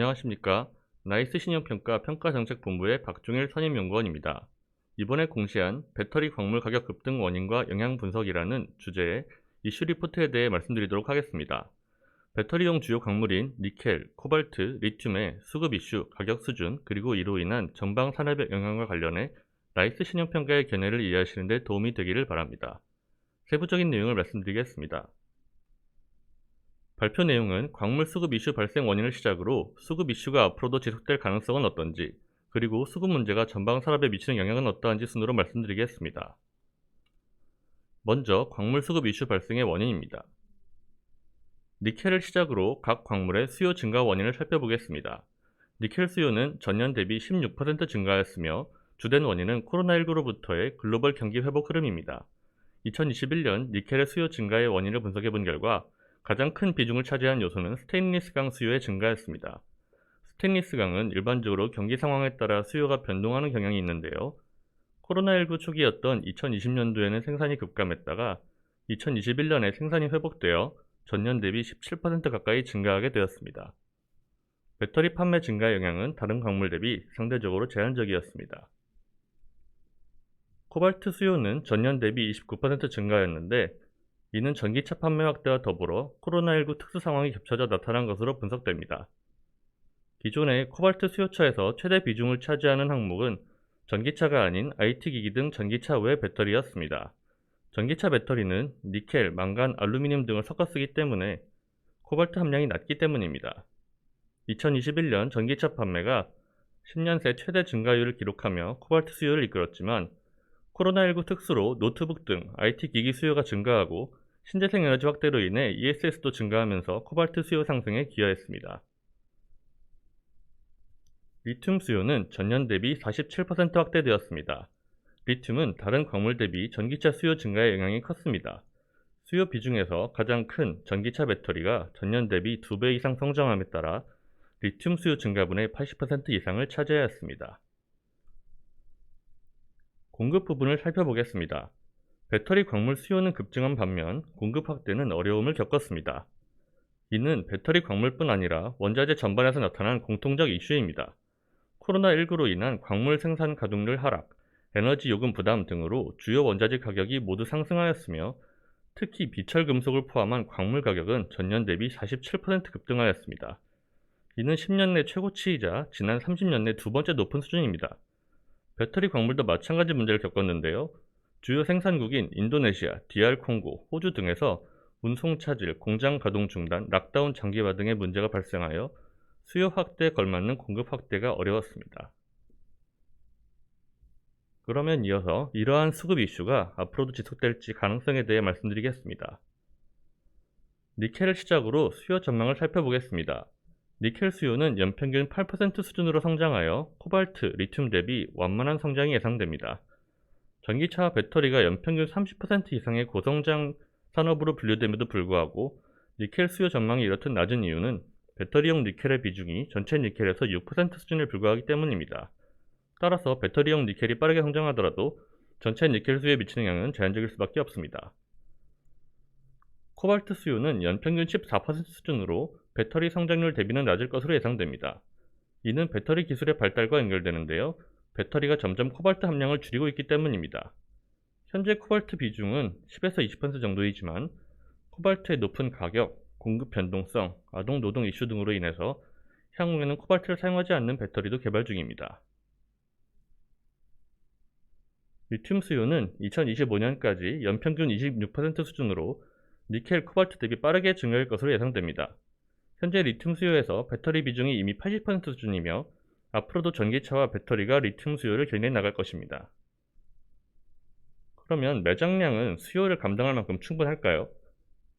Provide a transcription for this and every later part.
안녕하십니까. 나이스 신용평가 평가정책본부의 박종일 선임연구원입니다. 이번에 공시한 배터리 광물 가격 급등 원인과 영향 분석이라는 주제의 이슈 리포트에 대해 말씀드리도록 하겠습니다. 배터리용 주요 광물인 니켈, 코발트, 리튬의 수급 이슈, 가격 수준, 그리고 이로 인한 전방 산업의 영향과 관련해 나이스 신용평가의 견해를 이해하시는 데 도움이 되기를 바랍니다. 세부적인 내용을 말씀드리겠습니다. 발표 내용은 광물 수급 이슈 발생 원인을 시작으로 수급 이슈가 앞으로도 지속될 가능성은 어떤지, 그리고 수급 문제가 전방 산업에 미치는 영향은 어떠한지 순으로 말씀드리겠습니다. 먼저 광물 수급 이슈 발생의 원인입니다. 니켈을 시작으로 각 광물의 수요 증가 원인을 살펴보겠습니다. 니켈 수요는 전년 대비 16% 증가하였으며 주된 원인은 코로나19로부터의 글로벌 경기 회복 흐름입니다. 2021년 니켈의 수요 증가의 원인을 분석해 본 결과 가장 큰 비중을 차지한 요소는 스테인리스강 수요의 증가였습니다. 스테인리스강은 일반적으로 경기 상황에 따라 수요가 변동하는 경향이 있는데요. 코로나19 초기였던 2020년도에는 생산이 급감했다가 2021년에 생산이 회복되어 전년 대비 17% 가까이 증가하게 되었습니다. 배터리 판매 증가의 영향은 다른 광물 대비 상대적으로 제한적이었습니다. 코발트 수요는 전년 대비 29% 증가했는데 이는 전기차 판매 확대와 더불어 코로나19 특수 상황이 겹쳐져 나타난 것으로 분석됩니다. 기존의 코발트 수요처에서 최대 비중을 차지하는 항목은 전기차가 아닌 IT기기 등 전기차 외 배터리였습니다. 전기차 배터리는 니켈, 망간, 알루미늄 등을 섞어 쓰기 때문에 코발트 함량이 낮기 때문입니다. 2021년 전기차 판매가 10년 새 최대 증가율을 기록하며 코발트 수요를 이끌었지만 코로나19 특수로 노트북 등 IT 기기 수요가 증가하고 신재생 에너지 확대로 인해 ESS도 증가하면서 코발트 수요 상승에 기여했습니다. 리튬 수요는 전년 대비 47% 확대되었습니다. 리튬은 다른 광물 대비 전기차 수요 증가의 영향이 컸습니다. 수요 비중에서 가장 큰 전기차 배터리가 전년 대비 2배 이상 성장함에 따라 리튬 수요 증가분의 80% 이상을 차지하였습니다. 공급 부분을 살펴보겠습니다. 배터리 광물 수요는 급증한 반면 공급 확대는 어려움을 겪었습니다. 이는 배터리 광물뿐 아니라 원자재 전반에서 나타난 공통적 이슈입니다. 코로나19로 인한 광물 생산 가동률 하락, 에너지 요금 부담 등으로 주요 원자재 가격이 모두 상승하였으며 특히 비철 금속을 포함한 광물 가격은 전년 대비 47% 급등하였습니다. 이는 10년 내 최고치이자 지난 30년 내 두 번째 높은 수준입니다. 배터리 광물도 마찬가지 문제를 겪었는데요. 주요 생산국인 인도네시아, DR 콩고, 호주 등에서 운송 차질, 공장 가동 중단, 락다운 장기화 등의 문제가 발생하여 수요 확대에 걸맞는 공급 확대가 어려웠습니다. 그러면 이어서 이러한 수급 이슈가 앞으로도 지속될지 가능성에 대해 말씀드리겠습니다. 니켈을 시작으로 수요 전망을 살펴보겠습니다. 니켈 수요는 연평균 8% 수준으로 성장하여 코발트, 리튬 대비 완만한 성장이 예상됩니다. 전기차와 배터리가 연평균 30% 이상의 고성장 산업으로 분류됨에도 불구하고 니켈 수요 전망이 이렇듯 낮은 이유는 배터리용 니켈의 비중이 전체 니켈에서 6% 수준에 불과하기 때문입니다. 따라서 배터리용 니켈이 빠르게 성장하더라도 전체 니켈 수요에 미치는 영향은 제한적일 수밖에 없습니다. 코발트 수요는 연평균 14% 수준으로 배터리 성장률 대비는 낮을 것으로 예상됩니다. 이는 배터리 기술의 발달과 연결되는데요. 배터리가 점점 코발트 함량을 줄이고 있기 때문입니다. 현재 코발트 비중은 10에서 20% 정도이지만 코발트의 높은 가격, 공급 변동성, 아동 노동 이슈 등으로 인해서 향후에는 코발트를 사용하지 않는 배터리도 개발 중입니다. 리튬 수요는 2025년까지 연평균 26% 수준으로 니켈, 코발트 대비 빠르게 증가할 것으로 예상됩니다. 현재 리튬 수요에서 배터리 비중이 이미 80% 수준이며 앞으로도 전기차와 배터리가 리튬 수요를 견인해 나갈 것입니다. 그러면 매장량은 수요를 감당할 만큼 충분할까요?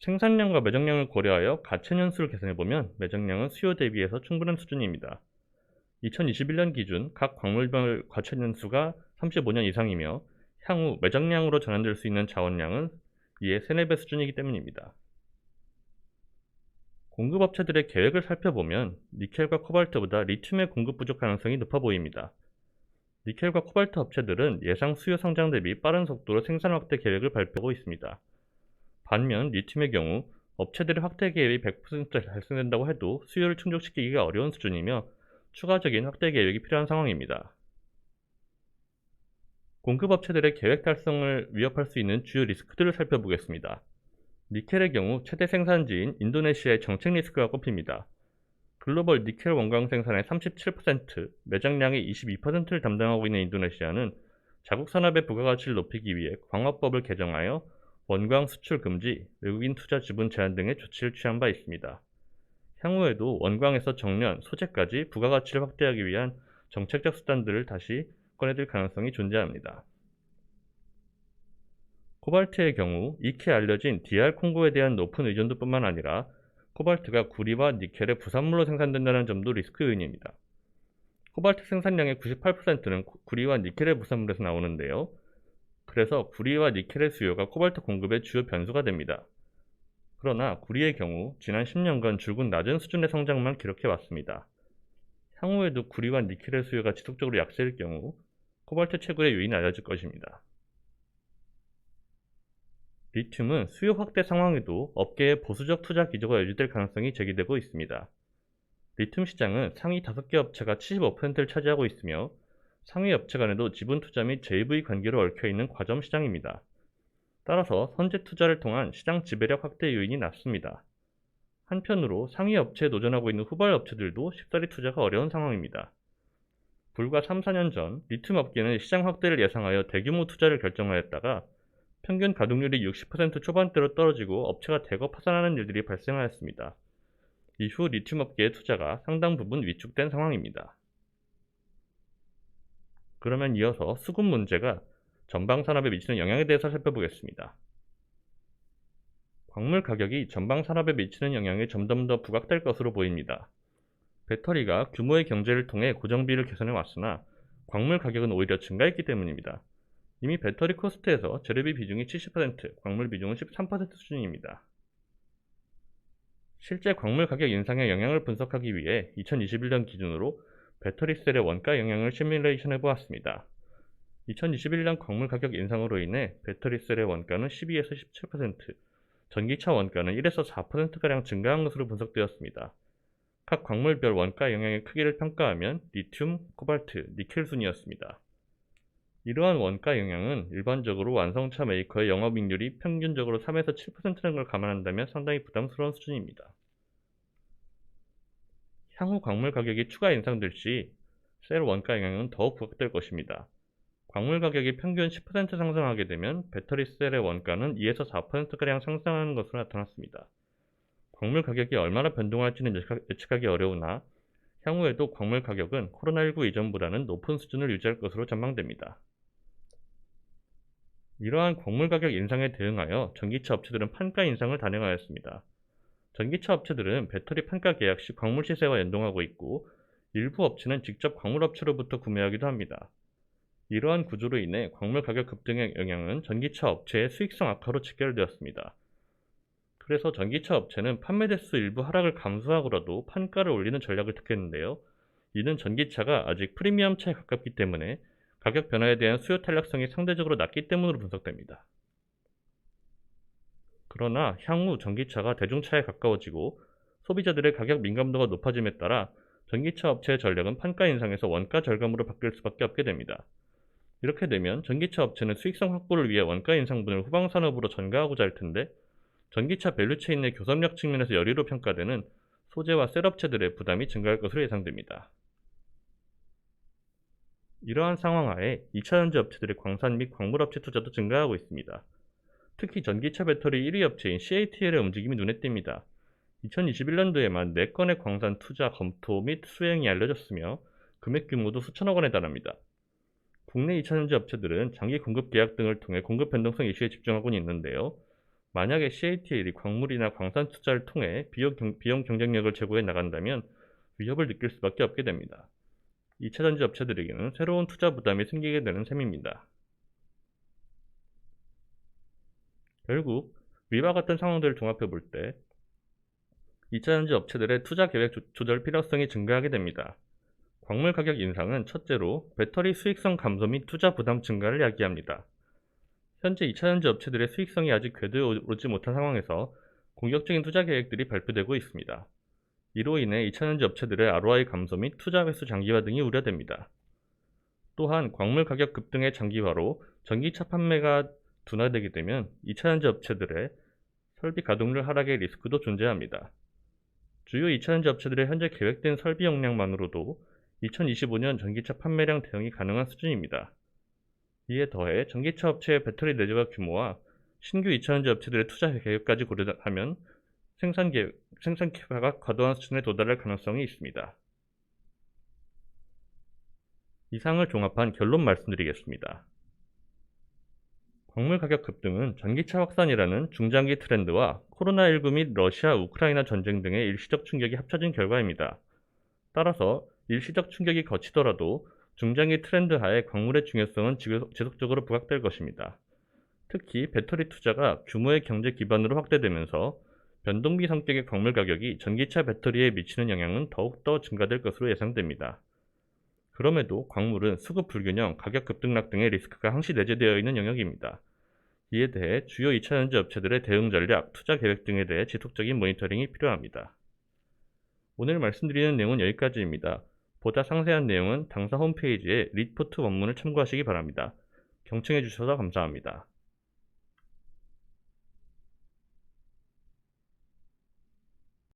생산량과 매장량을 고려하여 가채년수를 계산해보면 매장량은 수요 대비해서 충분한 수준입니다. 2021년 기준 각 광물별 과체년수가 35년 이상이며 향후 매장량으로 전환될 수 있는 자원량은 이에 3, 4배 수준이기 때문입니다. 공급업체들의 계획을 살펴보면 니켈과 코발트보다 리튬의 공급 부족 가능성이 높아 보입니다. 니켈과 코발트 업체들은 예상 수요 성장 대비 빠른 속도로 생산 확대 계획을 발표하고 있습니다. 반면 리튬의 경우 업체들의 확대 계획이 100% 달성된다고 해도 수요를 충족시키기가 어려운 수준이며 추가적인 확대 계획이 필요한 상황입니다. 공급업체들의 계획 달성을 위협할 수 있는 주요 리스크들을 살펴보겠습니다. 니켈의 경우 최대 생산지인 인도네시아의 정책 리스크가 꼽힙니다. 글로벌 니켈 원광 생산의 37%, 매장량의 22%를 담당하고 있는 인도네시아는 자국 산업의 부가가치를 높이기 위해 광업법을 개정하여 원광 수출 금지, 외국인 투자 지분 제한 등의 조치를 취한 바 있습니다. 향후에도 원광에서 정년, 소재까지 부가가치를 확대하기 위한 정책적 수단들을 다시 꺼내들 가능성이 존재합니다. 코발트의 경우 익히 알려진 DR 콩고에 대한 높은 의존도뿐만 아니라 코발트가 구리와 니켈의 부산물로 생산된다는 점도 리스크 요인입니다. 코발트 생산량의 98%는 구리와 니켈의 부산물에서 나오는데요. 그래서 구리와 니켈의 수요가 코발트 공급의 주요 변수가 됩니다. 그러나 구리의 경우 지난 10년간 줄곧 낮은 수준의 성장만 기록해 왔습니다. 향후에도 구리와 니켈의 수요가 지속적으로 약세일 경우 코발트 채굴의 요인이 알려질 것입니다. 리튬은 수요 확대 상황에도 업계의 보수적 투자 기조가 유지될 가능성이 제기되고 있습니다. 리튬 시장은 상위 5개 업체가 75%를 차지하고 있으며 상위 업체 간에도 지분 투자 및 JV 관계로 얽혀 있는 과점 시장입니다. 따라서 선제 투자를 통한 시장 지배력 확대 요인이 낮습니다. 한편으로 상위 업체에 도전하고 있는 후발 업체들도 쉽사리 투자가 어려운 상황입니다. 불과 3, 4년 전 리튬 업계는 시장 확대를 예상하여 대규모 투자를 결정하였다가 평균 가동률이 60% 초반대로 떨어지고 업체가 대거 파산하는 일들이 발생하였습니다. 이후 리튬 업계의 투자가 상당 부분 위축된 상황입니다. 그러면 이어서 수급 문제가 전방 산업에 미치는 영향에 대해서 살펴보겠습니다. 광물 가격이 전방 산업에 미치는 영향이 점점 더 부각될 것으로 보입니다. 배터리가 규모의 경제를 통해 고정비를 개선해 왔으나 광물 가격은 오히려 증가했기 때문입니다. 이미 배터리 코스트에서 재료비 비중이 70%, 광물 비중은 13% 수준입니다. 실제 광물 가격 인상의 영향을 분석하기 위해 2021년 기준으로 배터리 셀의 원가 영향을 시뮬레이션 해보았습니다. 2021년 광물 가격 인상으로 인해 배터리 셀의 원가는 12에서 17%, 전기차 원가는 1에서 4%가량 증가한 것으로 분석되었습니다. 각 광물별 원가 영향의 크기를 평가하면 리튬, 코발트, 니켈 순이었습니다. 이러한 원가 영향은 일반적으로 완성차 메이커의 영업이익률이 평균적으로 3에서 7%라는 걸 감안한다면 상당히 부담스러운 수준입니다. 향후 광물 가격이 추가 인상될 시 셀 원가 영향은 더욱 부각될 것입니다. 광물 가격이 평균 10% 상승하게 되면 배터리 셀의 원가는 2에서 4%가량 상승하는 것으로 나타났습니다. 광물 가격이 얼마나 변동할지는 예측하기 어려우나 향후에도 광물 가격은 코로나19 이전보다는 높은 수준을 유지할 것으로 전망됩니다. 이러한 광물 가격 인상에 대응하여 전기차 업체들은 판가 인상을 단행하였습니다. 전기차 업체들은 배터리 판가 계약 시 광물 시세와 연동하고 있고 일부 업체는 직접 광물 업체로부터 구매하기도 합니다. 이러한 구조로 인해 광물 가격 급등의 영향은 전기차 업체의 수익성 악화로 직결되었습니다. 그래서 전기차 업체는 판매 대수 일부 하락을 감수하고라도 판가를 올리는 전략을 택했는데요. 이는 전기차가 아직 프리미엄차에 가깝기 때문에 가격 변화에 대한 수요 탄력성이 상대적으로 낮기 때문으로 분석됩니다. 그러나 향후 전기차가 대중차에 가까워지고 소비자들의 가격 민감도가 높아짐에 따라 전기차 업체의 전략은 판가 인상에서 원가 절감으로 바뀔 수밖에 없게 됩니다. 이렇게 되면 전기차 업체는 수익성 확보를 위해 원가 인상분을 후방 산업으로 전가하고자 할 텐데 전기차 밸류체인 내 교섭력 측면에서 열의로 평가되는 소재와 셀업체들의 부담이 증가할 것으로 예상됩니다. 이러한 상황 하에 2차전지 업체들의 광산 및 광물업체 투자도 증가하고 있습니다. 특히 전기차 배터리 1위 업체인 CATL의 움직임이 눈에 띕니다. 2021년도에만 4건의 광산 투자 검토 및 수행이 알려졌으며 금액 규모도 수천억 원에 달합니다. 국내 2차전지 업체들은 장기 공급 계약 등을 통해 공급 변동성 이슈에 집중하고 있는데요. 만약에 CATL이 광물이나 광산 투자를 통해 비용, 비용 경쟁력을 제고해 나간다면 위협을 느낄 수밖에 없게 됩니다. 2차전지 업체들에게는 새로운 투자 부담이 생기게 되는 셈입니다. 결국 위와 같은 상황들을 종합해 볼 때 2차전지 업체들의 투자 계획 조절 필요성이 증가하게 됩니다. 광물 가격 인상은 첫째로 배터리 수익성 감소 및 투자 부담 증가를 야기합니다. 현재 2차전지 업체들의 수익성이 아직 궤도에 오르지 못한 상황에서 공격적인 투자 계획들이 발표되고 있습니다. 이로 인해 2차전지 업체들의 ROI 감소 및 투자 횟수 장기화 등이 우려됩니다. 또한 광물 가격 급등의 장기화로 전기차 판매가 둔화되게 되면 2차전지 업체들의 설비 가동률 하락의 리스크도 존재합니다. 주요 2차전지 업체들의 현재 계획된 설비 용량만으로도 2025년 전기차 판매량 대응이 가능한 수준입니다. 이에 더해 전기차 업체의 배터리 내재화 규모와 신규 2차전지 업체들의 투자 계획까지 고려하면 생산 계획, 생산 계획가 과도한 수준에 도달할 가능성이 있습니다. 이상을 종합한 결론 말씀드리겠습니다. 광물 가격 급등은 전기차 확산이라는 중장기 트렌드와 코로나19 및 러시아 우크라이나 전쟁 등의 일시적 충격이 합쳐진 결과입니다. 따라서 일시적 충격이 거치더라도 중장기 트렌드 하에 광물의 중요성은 지속- 지속적으로 부각될 것입니다. 특히 배터리 투자가 규모의 경제 기반으로 확대되면서 변동비 성격의 광물 가격이 전기차 배터리에 미치는 영향은 더욱더 증가될 것으로 예상됩니다. 그럼에도 광물은 수급 불균형, 가격 급등락 등의 리스크가 항시 내재되어 있는 영역입니다. 이에 대해 주요 2차전지 업체들의 대응 전략, 투자 계획 등에 대해 지속적인 모니터링이 필요합니다. 오늘 말씀드리는 내용은 여기까지입니다. 보다 상세한 내용은 당사 홈페이지의 리포트 원문을 참고하시기 바랍니다. 경청해 주셔서 감사합니다.